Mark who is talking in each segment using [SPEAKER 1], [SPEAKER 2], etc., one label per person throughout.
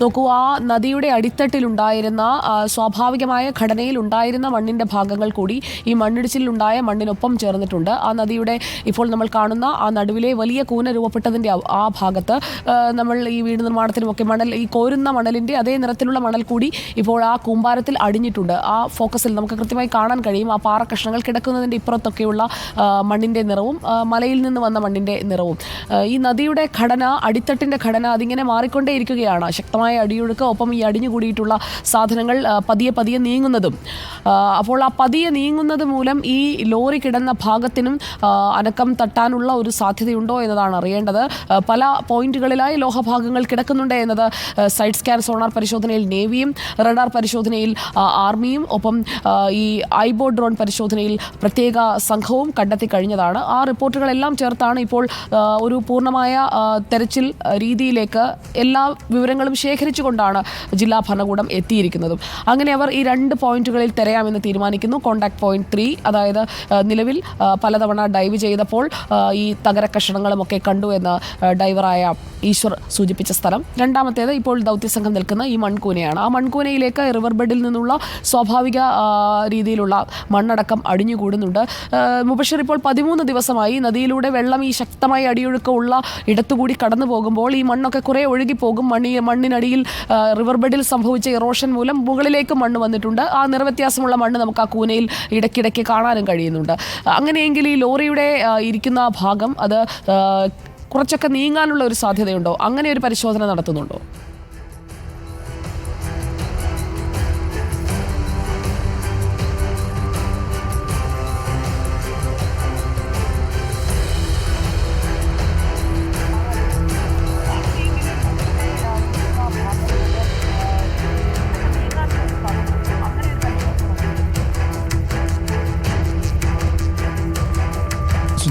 [SPEAKER 1] നോക്കൂ ആ നദിയുടെ അടിത്തട്ടിലുണ്ടായിരുന്ന സ്വാഭാവികമായ ഘടനയിൽ ഉണ്ടായിരുന്ന മണ്ണിന്റെ ഭാഗങ്ങൾ കൂടി ഈ മണ്ണിടിച്ചിലുണ്ടായ മണ്ണിനൊപ്പം ചേർന്നിട്ടുണ്ട്. ആ നദിയുടെ ഇപ്പോൾ നമ്മൾ കാണുന്ന ആ നടുവിലെ വലിയ കൂന രൂപപ്പെട്ടതിന്റെ ആ- ഭാഗത്ത് നമ്മൾ ഈ വീട് നിർമ്മാണത്തിനുമൊക്കെ മണൽ ഈ കോരുന്ന മണലിന്റെ അതേ നിറത്തിലുള്ള മണൽ കൂടി ഇപ്പോൾ ആ കൂമ്പാരത്തിൽ അടിഞ്ഞിട്ടുണ്ട്. ആ ഫോക്കസിൽ നമുക്ക് കൃത്യമായി കാണാൻ കഴിയും ആ പാറ കഷ്ണങ്ങൾ കിടക്കുന്നതിന്റെ ഇപ്പുറത്തൊക്കെയുള്ള മണ്ണിന്റെ നിറവും മലയിൽ നിന്ന് വന്ന മണ്ണിന്റെ നിറവും. ഈ നദിയുടെ ഘടന അടിത്തട്ടിന്റെ ഘടന അതിങ്ങനെ മാറിക്കൊണ്ടേയിരിക്കുകയാണ്. ശക്തമായ അടിയൊഴുക്ക് ഒപ്പം ഈ അടിഞ്ഞു കൂടിയിട്ടുള്ള സാധനങ്ങൾ പതിയെ പതിയെ നീങ്ങുന്നതും. അപ്പോൾ ആ പതിയെ നീങ്ങുന്നത് മൂലം ഈ ലോറി കിടന്ന ഭാഗത്തിനും അനക്കം തട്ടാനുള്ള ഒരു സാധ്യതയുണ്ടോ എന്നതാണ് അറിയേണ്ടത്. പല പോയിന്റുകളിലായി ലോഹഭാഗങ്ങൾ കിടക്കുന്നുണ്ട് എന്നത് സൈഡ് സ്കാൻ സോണാർ പരിശോധനയിൽ നേവിയും റഡാർ പരിശോധനയിൽ ആർമിയും ഒപ്പം ഈ ഐബോ ഡ്രോൺ പരിശോധനയിൽ പ്രത്യേക സംഘവും കണ്ടെത്തി കഴിഞ്ഞതാണ്. ആ റിപ്പോർട്ടുകളെല്ലാം ചേർത്താണ് ഇപ്പോൾ ഒരു പൂർണമായ തെരച്ചിൽ രീതിയിലേക്ക് എല്ലാ വിവരങ്ങളും ശേഖരിച്ചുകൊണ്ടാണ് ജില്ലാ ഭരണകൂടം എത്തിയിരിക്കുന്നതും. അങ്ങനെ അവർ ഈ രണ്ട് പോയിന്റുകളിൽ തിരയാമെന്ന് തീരുമാനിക്കുന്നു. കോണ്ടാക്ട് പോയിന്റ് ത്രീ അതായത് നിലവിൽ പലതവണ ഡൈവ് ചെയ്തപ്പോൾ ഈ തകര കഷണങ്ങളും ഒക്കെ കണ്ടു എന്ന് ഡൈവറായ ഈശ്വർ സൂചിപ്പിച്ച സ്ഥലം. രണ്ടാമത്തേത് ഇപ്പോൾ ദൗത്യസംഘം നിൽക്കുന്ന ഈ മൺകൂനയാണ്. ആ മൺകൂനയിലേക്ക് റിവർ ബെഡിൽ നിന്നുള്ള സ്വാഭാവിക രീതിയിലുള്ള മണ്ണടക്കം അടിഞ്ഞുകൂടുന്നുണ്ട്. മുബഷർ ഇപ്പോൾ പതിമൂന്ന് ദിവസമായി നദിയിലൂടെ വെള്ളം ഈ ശക്തമായ അടിയൊഴുക്കമുള്ള ഇടത്തുകൂടി കടന്നു പോകുമ്പോൾ ഈ മണ്ണൊക്കെ കുറേ ഒഴുകിപ്പോകും. മണ്ണി മണ്ണിനടിയിൽ ആ, റിവർ ബെഡിൽ സംഭവിച്ച ഇറോഷൻ മൂലം മുകളിലേക്ക് മണ്ണ് വന്നിട്ടുണ്ട്. ആ നിറവ്യത്യാസമുള്ള മണ്ണ് നമുക്ക് ആ കൂനയിൽ ഇടയ്ക്കിടയ്ക്ക് കാണാനും കഴിയുന്നുണ്ട്. അങ്ങനെയെങ്കിൽ ഈ ലോറിയുടെ ഇരിക്കുന്ന ഭാഗം അത് കുറച്ചൊക്കെ നീങ്ങാനുള്ള ഒരു സാധ്യതയുണ്ടോ? അങ്ങനെ ഒരു പരിശോധന നടത്തുന്നുണ്ടോ?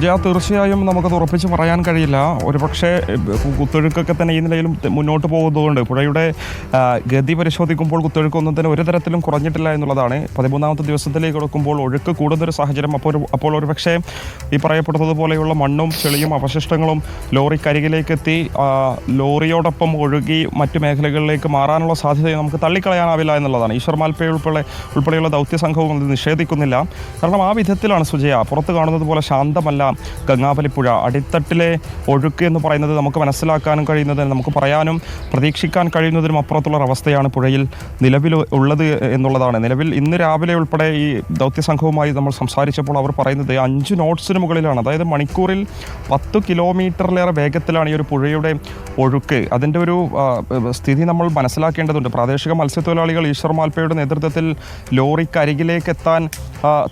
[SPEAKER 2] സുജയ തീർച്ചയായും നമുക്കത് ഉറപ്പിച്ച് പറയാൻ കഴിയില്ല. ഒരുപക്ഷെ പക്ഷേ കുത്തൊഴുക്കൊക്കെ തന്നെ ഈ നിലയിലും മുന്നോട്ട് പോകുന്നതുകൊണ്ട് പുഴയുടെ ഗതി പരിശോധിക്കുമ്പോൾ കുത്തൊഴുക്കൊന്നും തന്നെ ഒരു തരത്തിലും കുറഞ്ഞിട്ടില്ല എന്നുള്ളതാണ്. പതിമൂന്നാമത്തെ ദിവസത്തിലേക്ക് കൊടുക്കുമ്പോൾ ഒഴുക്ക് കൂടുന്നൊരു സാഹചര്യം അപ്പോൾ ഒരു- അപ്പോൾ ഒരുപക്ഷെ ഈ പറയപ്പെടുന്നത് പോലെയുള്ള മണ്ണും ചെളിയും അവശിഷ്ടങ്ങളും ലോറിക്കരികിലേക്ക് എത്തി ലോറിയോടൊപ്പം ഒഴുകി മറ്റു മേഖലകളിലേക്ക് മാറാനുള്ള സാധ്യതയെ നമുക്ക് തള്ളിക്കളയാനാവില്ല എന്നുള്ളതാണ്. ഈശ്വർ മാൽപ്പേ ഉൾപ്പെടെ ഉൾപ്പെടെയുള്ള ദൗത്യ സംഘവും അത് നിഷേധിക്കുന്നില്ല. കാരണം ആ വിധത്തിലാണ് സുജയ പുറത്ത് കാണുന്നത് പോലെ ശാന്തമല്ല ഗംഗാപലിപ്പുഴ അടിത്തട്ടിലെ ഒഴുക്ക് എന്ന് പറയുന്നത് നമുക്ക് മനസ്സിലാക്കാനും കഴിയുന്നതിന് നമുക്ക് പറയാനും പ്രതീക്ഷിക്കാൻ കഴിയുന്നതിനും അപ്പുറത്തുള്ള അവസ്ഥയാണ് പുഴയിൽ നിലവിൽ ഉള്ളത് എന്നുള്ളതാണ്. നിലവിൽ ഇന്ന് രാവിലെ ഉൾപ്പെടെ ഈ ദൗത്യ സംഘവുമായി നമ്മൾ സംസാരിച്ചപ്പോൾ അവർ പറയുന്നത് അഞ്ച് നോട്ട്സിന് മുകളിലാണ്. അതായത് മണിക്കൂറിൽ പത്ത് കിലോമീറ്ററിലേറെ വേഗത്തിലാണ് ഈ ഒരു പുഴയുടെ ഒഴുക്ക്. അതിന്റെ ഒരു സ്ഥിതി നമ്മൾ മനസ്സിലാക്കേണ്ടതുണ്ട്. പ്രാദേശിക മത്സ്യത്തൊഴിലാളികൾ ഈശ്വർ മാൽപ്പയുടെ നേതൃത്വത്തിൽ ലോറിക്ക് അരികിലേക്ക് എത്താൻ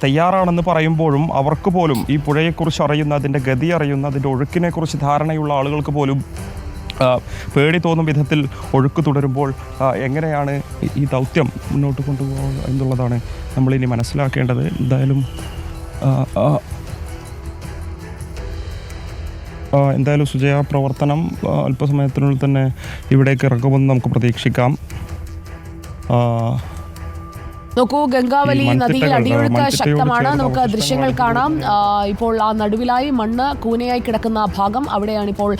[SPEAKER 2] തയ്യാറാണെന്ന് പറയുമ്പോഴും അവർക്ക് പോലും ഈ പുഴയെക്കുറിച്ച് അറിയുന്ന അതിന്റെ ഗതി അറിയുന്ന അതിന്റെ ഒഴുക്കിനെക്കുറിച്ച് ധാരണയുള്ള ആളുകൾക്ക് പോലും പേടി തോന്നും വിധത്തിൽ ഒഴുക്ക് തുടരുമ്പോൾ എങ്ങനെയാണ് ഈ- ദൗത്യം മുന്നോട്ട് കൊണ്ടുപോകുക എന്നുള്ളതാണ് നമ്മളിനി മനസ്സിലാക്കേണ്ടത്. എന്തായാലും എന്തായാലും സുജയ പ്രവർത്തനം അല്പസമയത്തിനുള്ളിൽ തന്നെ ഇവിടേക്ക് ഇറക്കുമെന്ന് നമുക്ക് പ്രതീക്ഷിക്കാം.
[SPEAKER 1] നോക്കൂ ഗംഗാവലി നദിയിൽ അടിയൊഴുക്ക് ശക്തമാണ്. നമുക്ക് ദൃശ്യങ്ങൾ കാണാം. ഇപ്പോൾ ആ നടുവിലായി മണ്ണ് കൂനയായി കിടക്കുന്ന ആ ഭാഗം. അവിടെയാണ് ഇപ്പോൾ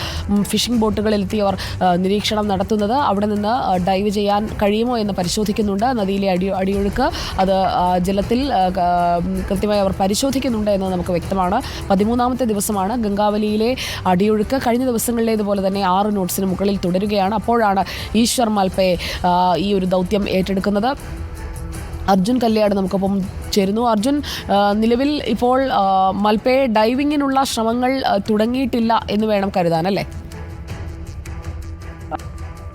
[SPEAKER 1] ഫിഷിംഗ് ബോട്ടുകളിൽ എത്തിയവർ നിരീക്ഷണം നടത്തുന്നത്. അവിടെ നിന്ന് ഡൈവ് ചെയ്യാൻ കഴിയുമോ എന്ന് പരിശോധിക്കുന്നുണ്ട്. നദിയിലെ അടി അടിയൊഴുക്ക് അത് ജലത്തിൽ കൃത്യമായി അവർ പരിശോധിക്കുന്നുണ്ട് എന്ന് നമുക്ക് വ്യക്തമാണ്. പതിമൂന്നാമത്തെ ദിവസമാണ് ഗംഗാവലിയിലെ അടിയൊഴുക്ക്. കഴിഞ്ഞ ദിവസങ്ങളിലേതുപോലെ തന്നെ ആറ് നോട്ട്സിന് മുകളിൽ തുടരുകയാണ്. അപ്പോഴാണ് ഈശ്വർ മാൽപ്പയെ ഈ ഒരു ദൗത്യം ഏറ്റെടുക്കുന്നത്. അർജുൻ കല്യാട് നമുക്കൊപ്പം ചേരുന്നു. അർജുൻ നിലവിൽ ഇപ്പോൾ മൽപ്പയെ മൽപ്പെ ഡൈവിങ്ങിനുള്ള ശ്രമങ്ങൾ തുടങ്ങിയിട്ടില്ല എന്ന് വേണം കരുതാൻ അല്ലേ?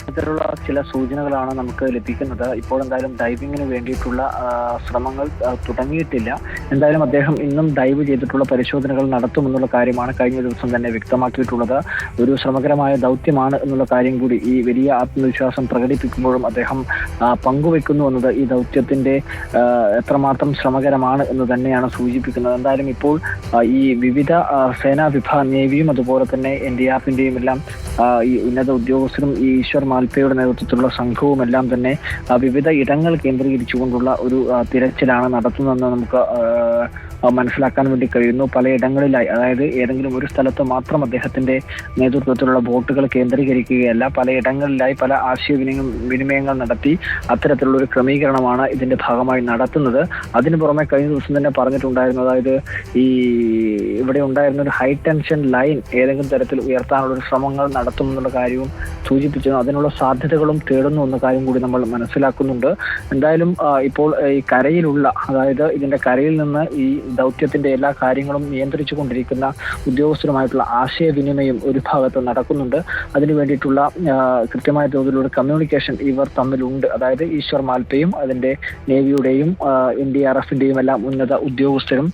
[SPEAKER 3] ഇത്തരത്തിലുള്ള ചില സൂചനകളാണ് നമുക്ക് ലഭിക്കുന്നത്. ഇപ്പോൾ എന്തായാലും ഡൈവിങ്ങിന് വേണ്ടിയിട്ടുള്ള ശ്രമങ്ങൾ തുടങ്ങിയിട്ടില്ല. എന്തായാലും അദ്ദേഹം ഇന്നും ഡൈവ് ചെയ്തിട്ടുള്ള പരിശോധനകൾ നടത്തുമെന്നുള്ള കാര്യമാണ് കഴിഞ്ഞ ദിവസം തന്നെ വ്യക്തമാക്കിയിട്ടുള്ളത്. ഒരു ശ്രമകരമായ ദൗത്യമാണ് എന്നുള്ള കാര്യം കൂടി ഈ വലിയ ആത്മവിശ്വാസം പ്രകടിപ്പിക്കുമ്പോഴും അദ്ദേഹം പങ്കുവെക്കുന്നു എന്നത് ഈ ദൗത്യത്തിന്റെ എത്രമാത്രം ശ്രമകരമാണ് എന്ന് തന്നെയാണ് സൂചിപ്പിക്കുന്നത്. എന്തായാലും ഇപ്പോൾ ഈ വിവിധ സേനാ വിഭാഗ നേവിയും അതുപോലെ തന്നെ എൻ ഡി ആഫിന്റെയും എല്ലാം ഈ ഉന്നത ഉദ്യോഗസ്ഥരും ഈ ഈശ്വർ മാൽപ്പയുടെ നേതൃത്വത്തിലുള്ള സംഘവും എല്ലാം തന്നെ വിവിധ ഇടങ്ങൾ കേന്ദ്രീകരിച്ചുകൊണ്ടുള്ള ഒരു തിരച്ചിലാണ് നടത്തുന്നതെന്ന് നമുക്ക് മനസ്സിലാക്കാൻ വേണ്ടി കഴിയുന്നു. പലയിടങ്ങളിലായി അതായത് ഏതെങ്കിലും ഒരു സ്ഥലത്ത് മാത്രം അദ്ദേഹത്തിന്റെ നേതൃത്വത്തിലുള്ള ബോട്ടുകൾ കേന്ദ്രീകരിക്കുകയല്ല പലയിടങ്ങളിലായി പല ആശയവിനിമയ വിനിമയങ്ങൾ നടത്തി അത്തരത്തിലുള്ള ഒരു ക്രമീകരണമാണ് ഇതിന്റെ ഭാഗമായി നടത്തുന്നത്. അതിന് പുറമെ കഴിഞ്ഞ ദിവസം തന്നെ പറഞ്ഞിട്ടുണ്ടായിരുന്നു അതായത് ഈ ഇവിടെ ഉണ്ടായിരുന്ന ഒരു ഹൈ ടെൻഷൻ ലൈൻ ഏതെങ്കിലും തരത്തിൽ ഉയർത്താനുള്ള ശ്രമങ്ങൾ നടത്തുമെന്നുള്ള കാര്യവും സൂചിപ്പിച്ചു അതിനുള്ള സാധ്യതകളും തേടുന്നു എന്ന കാര്യം കൂടി നമ്മൾ മനസ്സിലാക്കുന്നുണ്ട്. എന്തായാലും ഇപ്പോൾ ഈ കരയിലുള്ള അതായത് ഇതിന്റെ കരയിൽ നിന്ന് ഈ ദൗത്യത്തിന്റെ എല്ലാ കാര്യങ്ങളും നിയന്ത്രിച്ചു കൊണ്ടിരിക്കുന്ന ഉദ്യോഗസ്ഥരുമായിട്ടുള്ള ആശയവിനിമയം ഒരു ഭാഗത്ത് നടക്കുന്നുണ്ട്. അതിനു വേണ്ടിയിട്ടുള്ള കൃത്യമായ തോതിലുള്ള കമ്മ്യൂണിക്കേഷൻ ഇവർ തമ്മിലുണ്ട്. അതായത് ഈശ്വർ മാൽപ്പയും അതിന്റെ നേവിയുടെയും എൻ ഡി ആർ എഫിന്റെയും എല്ലാം ഉന്നത ഉദ്യോഗസ്ഥരും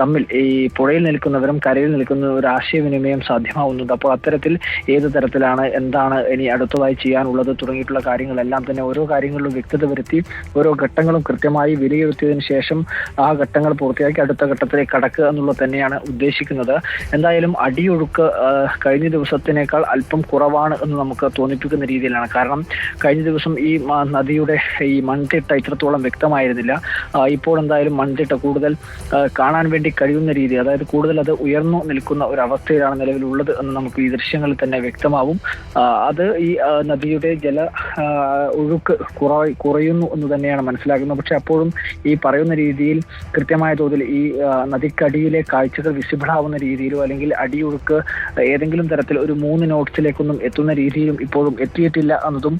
[SPEAKER 3] തമ്മിൽ ഈ പുഴയിൽ നിൽക്കുന്നവരും കരയിൽ നിൽക്കുന്നവരും ഒരു ആശയവിനിമയം സാധ്യമാവുന്നുണ്ട്. അപ്പോൾ അത്തരത്തിൽ ഏത് തരത്തിലാണ് എന്താണ് ഇനി അടുത്തതായി ചെയ്യാനുള്ളത് തുടങ്ങിയിട്ടുള്ള കാര്യങ്ങളെല്ലാം തന്നെ ഓരോ കാര്യങ്ങളിലും വ്യക്തത വരുത്തി ഓരോ ഘട്ടങ്ങളും കൃത്യമായി വിലയിരുത്തിയതിനു ശേഷം ആ ഘട്ടങ്ങൾ പൂർത്തിയാക്കി അടുത്ത ഘട്ടത്തിലേക്ക് കടക്കുക എന്നുള്ളത് തന്നെയാണ് ഉദ്ദേശിക്കുന്നത്. എന്തായാലും അടിയൊഴുക്ക് കഴിഞ്ഞ ദിവസത്തിനേക്കാൾ അല്പം കുറവാണ് എന്ന് നമുക്ക് തോന്നിപ്പിക്കുന്ന രീതിയിലാണ്. കാരണം കഴിഞ്ഞ ദിവസം ഈ നദിയുടെ ഈ മൺതിട്ട ഇത്രത്തോളം വ്യക്തമായിരുന്നില്ല. ഇപ്പോൾ എന്തായാലും മൺതിട്ട കൂടുതൽ കാണാൻ വേണ്ടി കഴിയുന്ന രീതി അതായത് കൂടുതൽ അത് ഉയർന്നു നിൽക്കുന്ന ഒരു അവസ്ഥയിലാണ് നിലവിലുള്ളത് എന്ന് നമുക്ക് ഈ ദൃശ്യങ്ങളിൽ തന്നെ വ്യക്തമാവും. അത് ഈ നദിയുടെ ജല ആ, ഒഴുക്ക് കുറ കുറയുന്നു എന്ന് തന്നെയാണ് മനസ്സിലാക്കുന്നത്. പക്ഷെ അപ്പോഴും ഈ പറയുന്ന രീതിയിൽ കൃത്യമായ തോതിൽ ഈ നദിക്കടിയിലെ കാഴ്ചകൾ വിസിബിൾ ആവുന്ന രീതിയിലോ അല്ലെങ്കിൽ അടിയൊഴുക്ക് ഏതെങ്കിലും തരത്തിൽ ഒരു മൂന്ന് നോട്ട്സിലേക്കൊന്നും എത്തുന്ന രീതിയിലും ഇപ്പോഴും എത്തിയിട്ടില്ല എന്നതും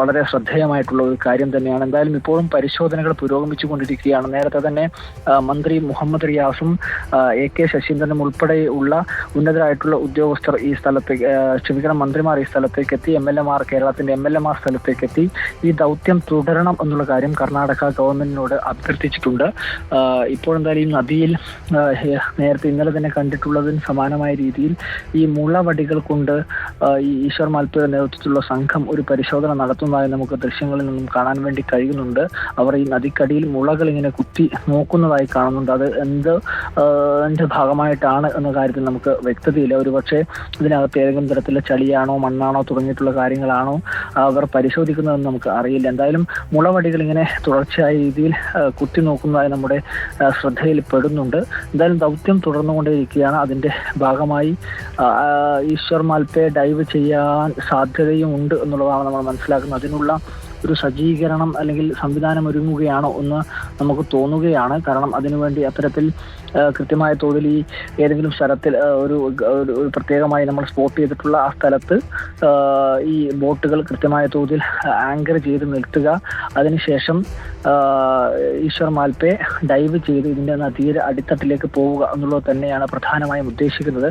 [SPEAKER 3] വളരെ ശ്രദ്ധേയമായിട്ടുള്ള ഒരു കാര്യം തന്നെയാണ്. എന്തായാലും ഇപ്പോഴും പരിശോധനകൾ പുരോഗമിച്ചുകൊണ്ടിരിക്കുകയാണ്. നേരത്തെ തന്നെ മന്ത്രി മുഹമ്മദ് റിയാസും എ കെ ശശീന്ദ്രനും ഉൾപ്പെടെയുള്ള ഉന്നതരായിട്ടുള്ള ഉദ്യോഗസ്ഥർ ഈ സ്ഥലത്തേക്ക് ക്ഷമിക്കണം മന്ത്രിമാർ ഈ സ്ഥലത്തേക്ക് എത്തി. എം എൽ എമാർ കേരളത്തിന്റെ എം എൽ എമാർ സ്ഥലത്തേക്ക് എത്തി ഈ ദൗത്യം തുടരണം എന്നുള്ള കാര്യം കർണാടക ഗവൺമെന്റിനോട് അഭ്യർത്ഥിച്ചിട്ടുണ്ട്. ഇപ്പോൾ എന്തായാലും ഈ നദിയിൽ നേരത്തെ ഇന്നലെ തന്നെ കണ്ടിട്ടുള്ളതിന് സമാനമായ രീതിയിൽ ഈ മുളവടികൾ കൊണ്ട് ഈ ഈശ്വർ മാൽപ്പയുടെ നേതൃത്വത്തിലുള്ള സംഘം ഒരു പരിശോധന നടത്തുന്നതായി നമുക്ക് ദൃശ്യങ്ങളിൽ നിന്നും കാണാൻ വേണ്ടി കഴിയുന്നുണ്ട്. അവർ ഈ നദിക്കടിയിൽ മുളകൾ ഇങ്ങനെ കുത്തി നോക്കുന്നതായി കാണുന്നുണ്ട്. അത് എന്ത് ഭാഗമായിട്ടാണ് എന്ന കാര്യത്തിൽ നമുക്ക് വ്യക്തതയില്ല. ഒരുപക്ഷെ ഇതിനകത്ത് ഏതെങ്കിലും തരത്തിലുള്ള ചളിയാണോ മണ്ണാണോ തുടങ്ങിയിട്ടുള്ള കാര്യങ്ങളാണോ അവർ പരിശോധിക്കുന്നതെന്ന് നമുക്ക് അറിയില്ല. എന്തായാലും മുളവടികൾ ഇങ്ങനെ തുടർച്ചയായ രീതിയിൽ കുത്തി നോക്കുന്നതായി നമ്മുടെ ശ്രദ്ധയിൽപ്പെടുന്നുണ്ട് ശ്രദ്ധയിൽ പെടുന്നുണ്ട്. എന്തായാലും ദൗത്യം തുടർന്നുകൊണ്ടേയിരിക്കുകയാണ്. അതിന്റെ ഭാഗമായി ഈശ്വർ മാൽപ്പയെ ഡൈവ് ചെയ്യാൻ സാധ്യതയും ഉണ്ട് എന്നുള്ളതാണ് നമ്മൾ മനസ്സിലാക്കുന്നത്. അതിനുള്ള ഒരു സജ്ജീകരണം അല്ലെങ്കിൽ സംവിധാനം ഒരുങ്ങുകയാണോ എന്ന് നമുക്ക് തോന്നുകയാണ്. കാരണം അതിനുവേണ്ടി അത്തരത്തിൽ കൃത്യമായ തോതിൽ ഈ ഏതെങ്കിലും സ്ഥലത്തിൽ ഒരു ഒരു പ്രത്യേകമായി നമ്മൾ സ്പോട്ട് ചെയ്തിട്ടുള്ള ആ സ്ഥലത്ത് ഈ ബോട്ടുകൾ കൃത്യമായ തോതിൽ ആങ്കർ ചെയ്ത് നിർത്തുക. അതിനുശേഷം ഈശ്വർ മാൽപ്പെ ഡൈവ് ചെയ്ത് ഇതിന്റെ തീരെ അടിത്തട്ടിലേക്ക് പോവുക എന്നുള്ളത് തന്നെയാണ് പ്രധാനമായും ഉദ്ദേശിക്കുന്നത്.